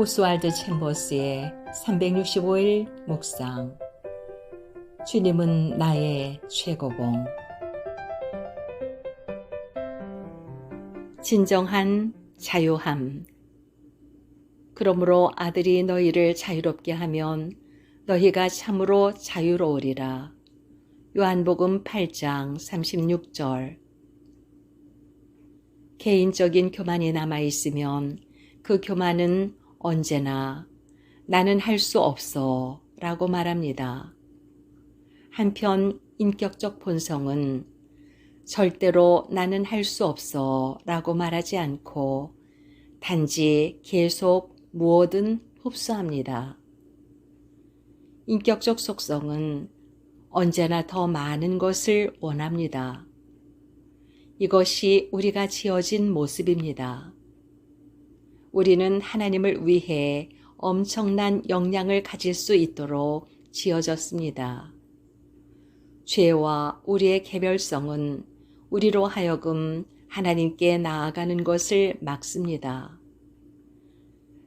오스왈드 챔버스의 365일 묵상. 주님은 나의 최고봉. 진정한 자유함. 그러므로 아들이 너희를 자유롭게 하면 너희가 참으로 자유로우리라. 요한복음 8장 36절. 개인적인 교만이 남아있으면 그 교만은 언제나 나는 할 수 없어 라고 말합니다. 한편 인격적 본성은 절대로 나는 할 수 없어 라고 말하지 않고 단지 계속 무엇든 흡수합니다. 인격적 속성은 언제나 더 많은 것을 원합니다. 이것이 우리가 지어진 모습입니다. 우리는 하나님을 위해 엄청난 역량을 가질 수 있도록 지어졌습니다. 죄와 우리의 개별성은 우리로 하여금 하나님께 나아가는 것을 막습니다.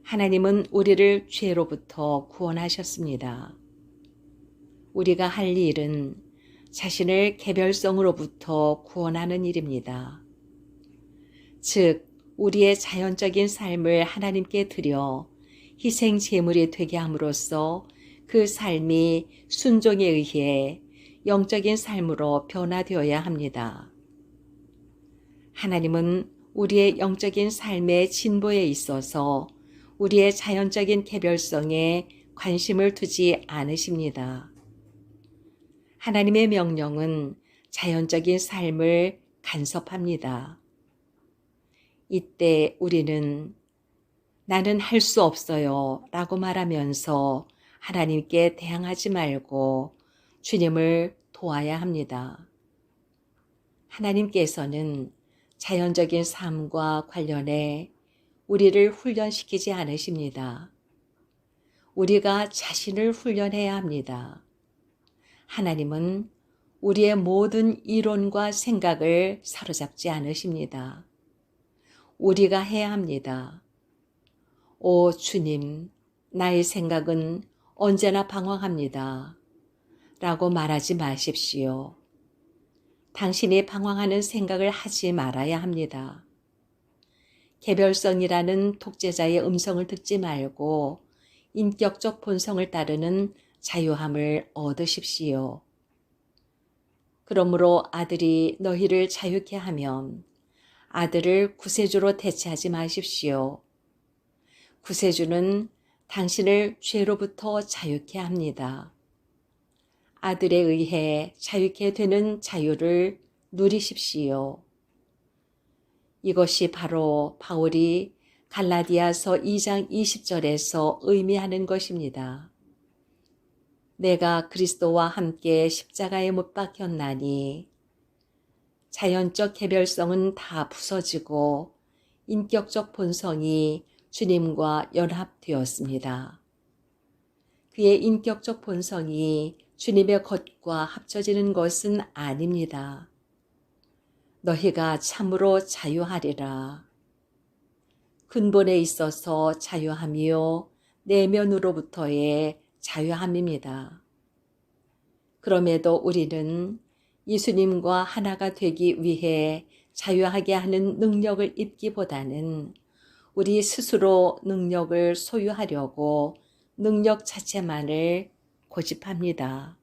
하나님은 우리를 죄로부터 구원하셨습니다. 우리가 할 일은 자신을 개별성으로부터 구원하는 일입니다. 즉, 우리의 자연적인 삶을 하나님께 드려 희생 제물이 되게 함으로써 그 삶이 순종에 의해 영적인 삶으로 변화되어야 합니다. 하나님은 우리의 영적인 삶의 진보에 있어서 우리의 자연적인 개별성에 관심을 두지 않으십니다. 하나님의 명령은 자연적인 삶을 간섭합니다. 이때 우리는 나는 할 수 없어요 라고 말하면서 하나님께 대항하지 말고 주님을 도와야 합니다. 하나님께서는 자연적인 삶과 관련해 우리를 훈련시키지 않으십니다. 우리가 자신을 훈련해야 합니다. 하나님은 우리의 모든 이론과 생각을 사로잡지 않으십니다. 우리가 해야 합니다. 오 주님, 나의 생각은 언제나 방황합니다. 라고 말하지 마십시오. 당신이 방황하는 생각을 하지 말아야 합니다. 개별성이라는 독재자의 음성을 듣지 말고 인격적 본성을 따르는 자유함을 얻으십시오. 그러므로 아들이 너희를 자유케 하면 아들을 구세주로 대체하지 마십시오. 구세주는 당신을 죄로부터 자유케 합니다. 아들에 의해 자유케 되는 자유를 누리십시오. 이것이 바로 바울이 갈라디아서 2장 20절에서 의미하는 것입니다. 내가 그리스도와 함께 십자가에 못 박혔나니 자연적 개별성은 다 부서지고 인격적 본성이 주님과 연합되었습니다. 그의 인격적 본성이 주님의 것과 합쳐지는 것은 아닙니다. 너희가 참으로 자유하리라. 근본에 있어서 자유함이요 내면으로부터의 자유함입니다. 그럼에도 우리는 예수님과 하나가 되기 위해 자유하게 하는 능력을 입기보다는 우리 스스로 능력을 소유하려고 능력 자체만을 고집합니다.